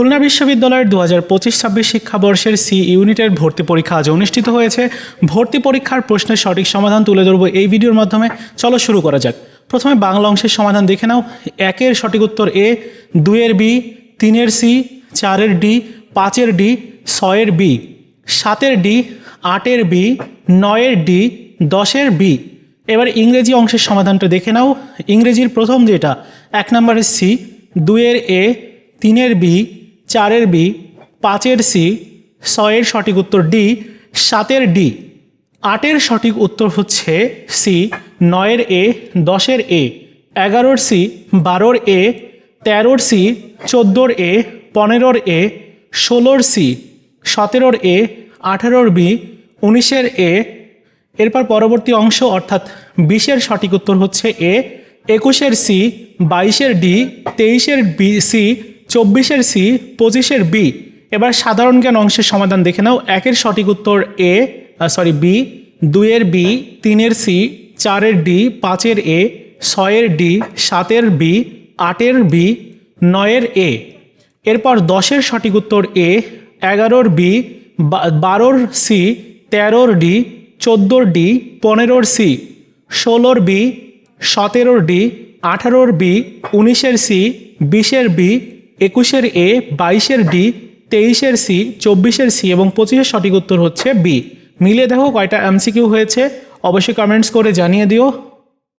খুলনা বিশ্ববিদ্যালয়ের দু হাজার পঁচিশ ছাব্বিশ শিক্ষাবর্ষের সি ইউনিটের ভর্তি পরীক্ষা আজ অনুষ্ঠিত হয়েছে। ভর্তি পরীক্ষার প্রশ্নের সঠিক সমাধান তুলে ধরবো এই ভিডিওর মাধ্যমে। চলো শুরু করা যাক। প্রথমে বাংলা অংশের সমাধান দেখে নাও। একের সঠিক উত্তর এ, দুইয়ের বি, তিনের সি, চারের ডি, পাঁচের ডি, ছয়ের বি, সাতের ডি, আটের বি, নয়ের ডি, দশের বি। এবার ইংরেজি অংশের সমাধানটা দেখে নাও। ইংরেজির প্রথম যেটা, এক নম্বরের সি, দুইয়ের এ, তিনের বি চারের বি, পাঁচের সি, ছয়ের সঠিক উত্তর ডি, সাতের ডি। আটের সঠিক উত্তর হচ্ছে সি, নয়ের এ, দশের এ, এগারোর সি, বারোর এ, তেরোর সি, চোদ্দোর এ, পনেরোর এ, ষোলোর সি, সতেরোর এ, আঠেরোর বি, উনিশের এ। এরপর পরবর্তী অংশ অর্থাৎ বিশের সঠিক উত্তর হচ্ছে এ, একুশের সি, বাইশের ডি, তেইশের বি, সি চব্বিশের সি, পঁচিশের বি। এবার সাধারণ জ্ঞান অংশের সমাধান দেখে নাও। একের সঠিক উত্তর এ সরি বি, দুইয়ের বি, তিনের সি, চারের ডি, পাঁচের এ, ছয়ের ডি, সাতের বি, আটের বি, নয়ের এ। এরপর দশের সঠিক উত্তর এ, এগারোর বি, বারোর সি, তেরোর ডি, চোদ্দোর ডি, পনেরোর সি, ষোলোর বি, সতেরোর ডি, আঠারোর বি, উনিশের সি, বিশের বি একুশের এ, বাইশের ডি, তেইশের সি, চব্বিশের সি এবং পঁচিশের সঠিক উত্তর হচ্ছে বি। মিলিয়ে দেখো কয়টা এমসিকিউ হয়েছে। অবশ্যই কমেন্টস করে জানিয়ে দিও।